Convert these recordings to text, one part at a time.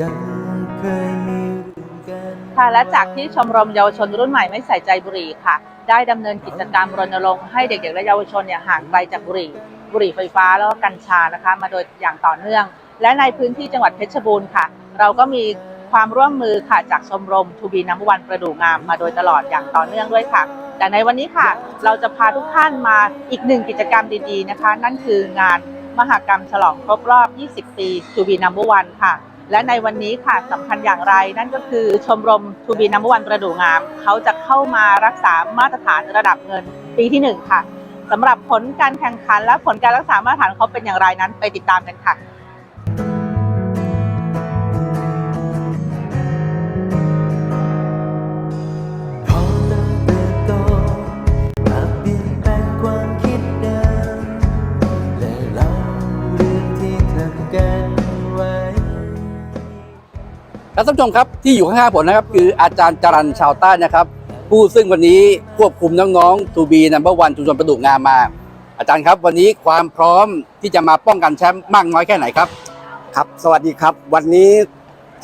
ยังเคยมีกันค่ะและจากที่ชมรมเยาวชนรุ่นใหม่ไม่ใส่ใจบุหรี่ค่ะ ได้ดำเนินกิจกรรมรณรงค์ให้เด็กๆและเยาวชนเนี่ยห่างไกลจากบุหรี่บุหรี่ไฟฟ้าแล้วก็กัญชานะคะ มาโดยอย่างต่อเนื่อง และในพื้นที่จังหวัดเพชรบูรณ์ค่ะ เราก็มีความร่วมมือค่ะจากชมรมทูบีน้ำวันประดู่งามมาโดยตลอดอย่างต่อเนื่องด้วยค่ะ แต่ในวันนี้ค่ะ เราจะพาทุกท่านมาอีกหนึ่งกิจกรรมดีๆนะคะ นั่นคืองาน มหกรรมฉลองครบรอบ 20 ปีทูบีนัมบูวันค่ะ และในวันนี้ค่ะสำคัญอย่างไร นั่นก็คือชมรมทูบีนัมวันประดู่งาม เขาจะเข้ามารักษามาตรฐานระดับเงินปีที่ 1 ค่ะสำหรับผลการแข่งขันและผลการรักษามาตรฐานเขาเป็นอย่างไรนั้นไปติดตามกันค่ะ ครับท่านผู้ชมครับที่อยู่ข้างๆผมนะครับ คืออาจารย์จรันชาวใต้นะครับ ผู้ซึ่งวันนี้ควบคุมน้องๆ to be number one ชุมชนประดุงามมา อาจารย์ครับวันนี้ความพร้อมที่จะมาป้องกันแชมป์มากน้อยแค่ไหนครับ ครับ สวัสดีครับ วันนี้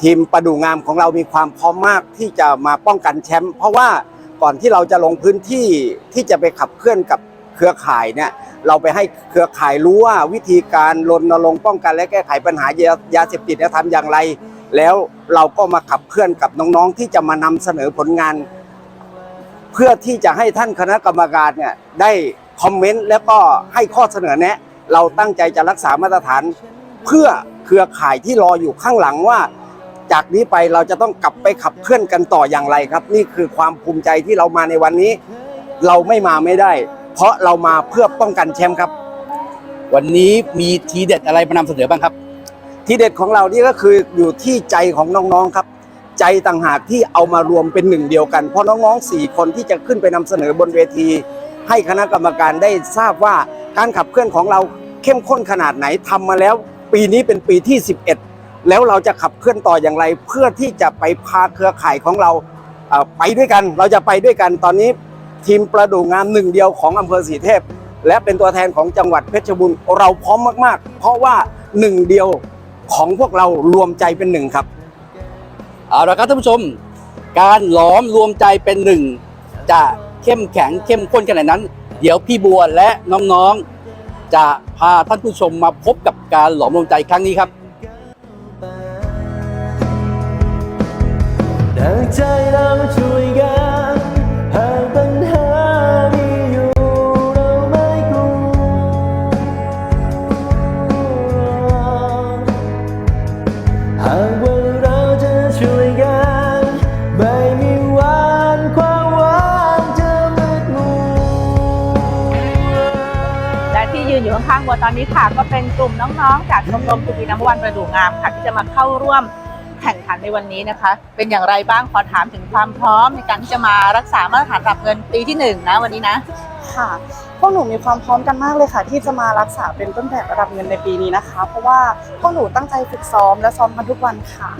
ทีมประดูงามของเรามีความพร้อมมากที่จะมาป้องกันแชมป์เพราะว่าก่อนที่เราจะลงพื้นที่ที่จะไปขับเคลื่อนกับเครือข่ายเนี่ยเราไปให้เครือข่ายรู้ว่าวิธีการรณรงค์ป้องกันและแก้ไขปัญหายายาเสพติดเนี่ยทำอย่างไร แล้วเราก็มาขับเคลื่อนกับน้องๆที่จะมานำเสนอผลงาน เพื่อที่จะให้ท่านคณะกรรมการเนี่ยได้คอมเมนต์แล้วก็ให้ข้อเสนอแนะ เราตั้งใจจะรักษามาตรฐาน เพื่อเครือข่ายที่รออยู่ข้างหลังว่า จากนี้ไปเราจะต้องกลับไปขับเคลื่อนกันต่ออย่างไรครับ นี่คือความภูมิใจที่เรามาในวันนี้ เราไม่มาไม่ได้ เพราะเรามาเพื่อป้องกันแชมป์ครับ วันนี้มีทีเด็ดอะไรมานำเสนอบ้างครับ ทีเด็ดของเรานี่ก็คืออยู่ที่ใจของน้องๆครับ ใจต่างหากที่เอามารวมเป็นหนึ่งเดียวกัน เพราะน้องๆสี่คนที่จะขึ้นไปนำเสนอบนเวที ให้คณะกรรมการได้ทราบว่าการขับเคลื่อนของเราเข้มข้นขนาดไหนทำมาแล้ว ปีนี้เป็นปีที่ 11 แล้วเราจะขับเคลื่อนต่ออย่างไร เพื่อที่จะไปพาเครือข่ายของเราไปด้วยกัน เราจะไปด้วยกันตอนนี้ทีมประดูงามหนึ่งเดียวของอำเภอศรีเทพ และเป็นตัวแทนของจังหวัดเพชรบูรณ์เราพร้อมมากๆ เพราะว่าหนึ่งเดียว ของพวกเรารวมใจเป็นหนึ่งครับเอาละครับท่านผู้ชม การหลอมรวมใจเป็นหนึ่งจะเข้มแข็งเข้มข้นขนาดนั้น เดี๋ยวพี่บัวและน้องๆ จะพาท่านผู้ชมมาพบกับการหลอมรวมใจครั้งนี้ครับดังใจเราช่วย ตอนนี้ค่ะก็เป็นกลุ่มน้องๆ จากชมรมทูบีน้ำวันประดู่งามค่ะที่จะมาเข้าร่วมแข่งขันในวันนี้นะคะ เป็นอย่างไรบ้างขอถามถึงความพร้อมในการที่จะมารักษามาตรฐานระดับเงินปีที่หนึ่งนะวันนี้นะ ค่ะ พวกหนูมีความพร้อมกันมากเลยค่ะ ที่จะมารักษาเป็นต้นแบบระดับเงินในปีนี้นะคะ เพราะว่าพวกหนูตั้งใจฝึกซ้อมและซ้อมกันทุกวันค่ะ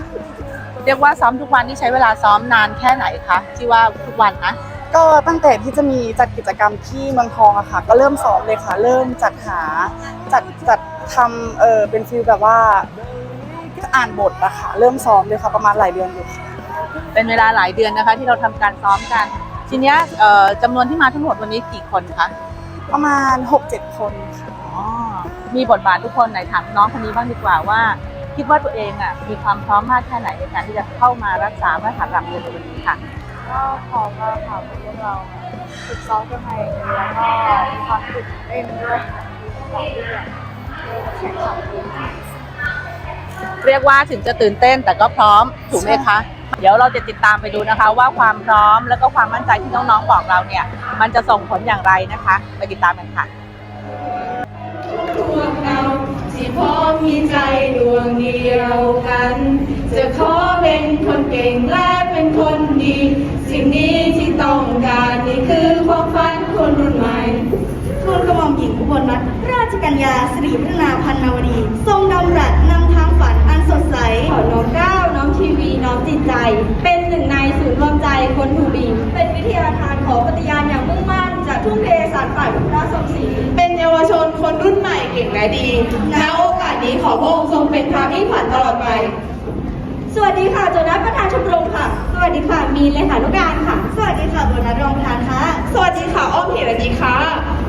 เรียกว่าซ้อมทุกวันนี่ใช้เวลาซ้อมนานแค่ไหนคะที่ว่าทุกวันนะ ก็ตั้งแต่ที่จะมีจัดกิจกรรมที่เมืองทองอะค่ะ ก็เริ่มซ้อมเลยค่ะ เริ่มจัดหาจัดจัดทำเออเป็นฟิลแบบว่าอ่านบทอะค่ะ เริ่มซ้อมเลยค่ะประมาณหลายเดือนอยู่ค่ะเป็นเวลาหลายเดือนนะคะ ที่เราทำการซ้อมกัน ทีเนี้ยเอ่อจำนวนที่มาทั้งหมดวันนี้กี่คนคะประมาณ 6-7 คนค่ะอ๋อมีบทบาททุกคนไหนถามน้องคนนี้บ้างดีกว่าว่า คิดว่าตัวเองอะมีความพร้อมมากแค่ไหนในการที่จะเข้ามารักษามาตรฐานระดับเงินในวันนี้ค่ะ ก็พร้อมมากค่ะพวกเราฝึกซ้อมกันมาอย่างดีแล้วก็มีความตื่นเต้นด้วยค่ะที่แบบแข่งขันเรียกว่าถึงจะตื่นเต้นแต่ก็พร้อมถูกไหมคะ เดี๋ยวเราจะติดตามไปดูนะคะ ว่าความพร้อมแล้วก็ความมั่นใจที่น้องๆบอกเราเนี่ย มันจะส่งผลอย่างไรนะคะ ไปติดตามกันค่ะพวกเราที่พร้อมมีใจดวงเดียวกัน จะขอเป็นคนเก่งและเป็นคนดี สิ่งนี้ที่ต้องการนี่คือความฝันคนรุ่นใหม่ทูลกระหม่อมหญิงอุบลรัตนราชกัญญาสิริพัฒนาพันนวดี ทรงดำรัสนำทางฝันอันสดใส ขอน้อมเกล้าวน้อมทีวีน้อมจิตใจ เป็นหนึ่งในศูนย์รวมใจคนทูบีเป็นวิทยาทานขอปฏิญาณอย่างมุ่งมั่นจะทุ่มเทสานฝ่ายพุทธสมศรีเป็นเยาวชนคนรุ่นใหม่เก่งและดีณโอกาสนี้ขอพระองค์ทรงเป็นพระมิ่งขวัญตลอดไป สวัสดีค่ะโจนัสประธานชมรมค่ะ สวัสดีค่ะ มีนเลขานุการค่ะ สวัสดีค่ะโบนัสรองประธานค่ะ สวัสดีค่ะ อ้อมเหรดีค่ะ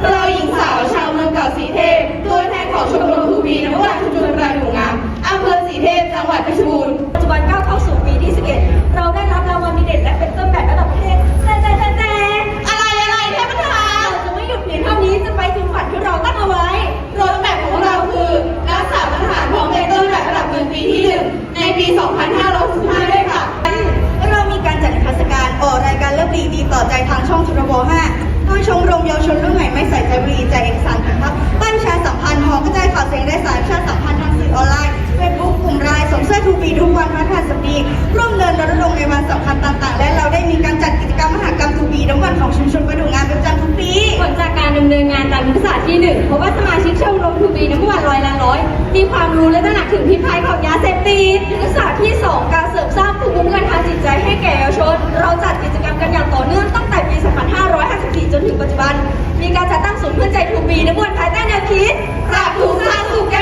เราหญิงสาวชาวเมืองเก่าสีเทพ ตัวแทนของชมรมทูบีนวัตชุมชนประดูงามอำเภอสีเทพ จังหวัดเพชรบูรณ์ ปัจจุบันก้าวเข้าสู่ปีที่ 11 เราได้รับรางวัลดีเด่นและเป็นต้นแบบระดับประเทศแต่แต่แต่แต่อะไรอะไรท่านประธานเราจะไม่หยุดเพียงเท่านี้ จะไปถึงฝันที่เราตั้งเอาไว้รถแมพของเรา ถึงปัจจุบัน มีการจัดตั้งศูนย์เพื่อใจทูบีในมวลภายใต้แนวคิดปรับถุงสร้างสุขแก่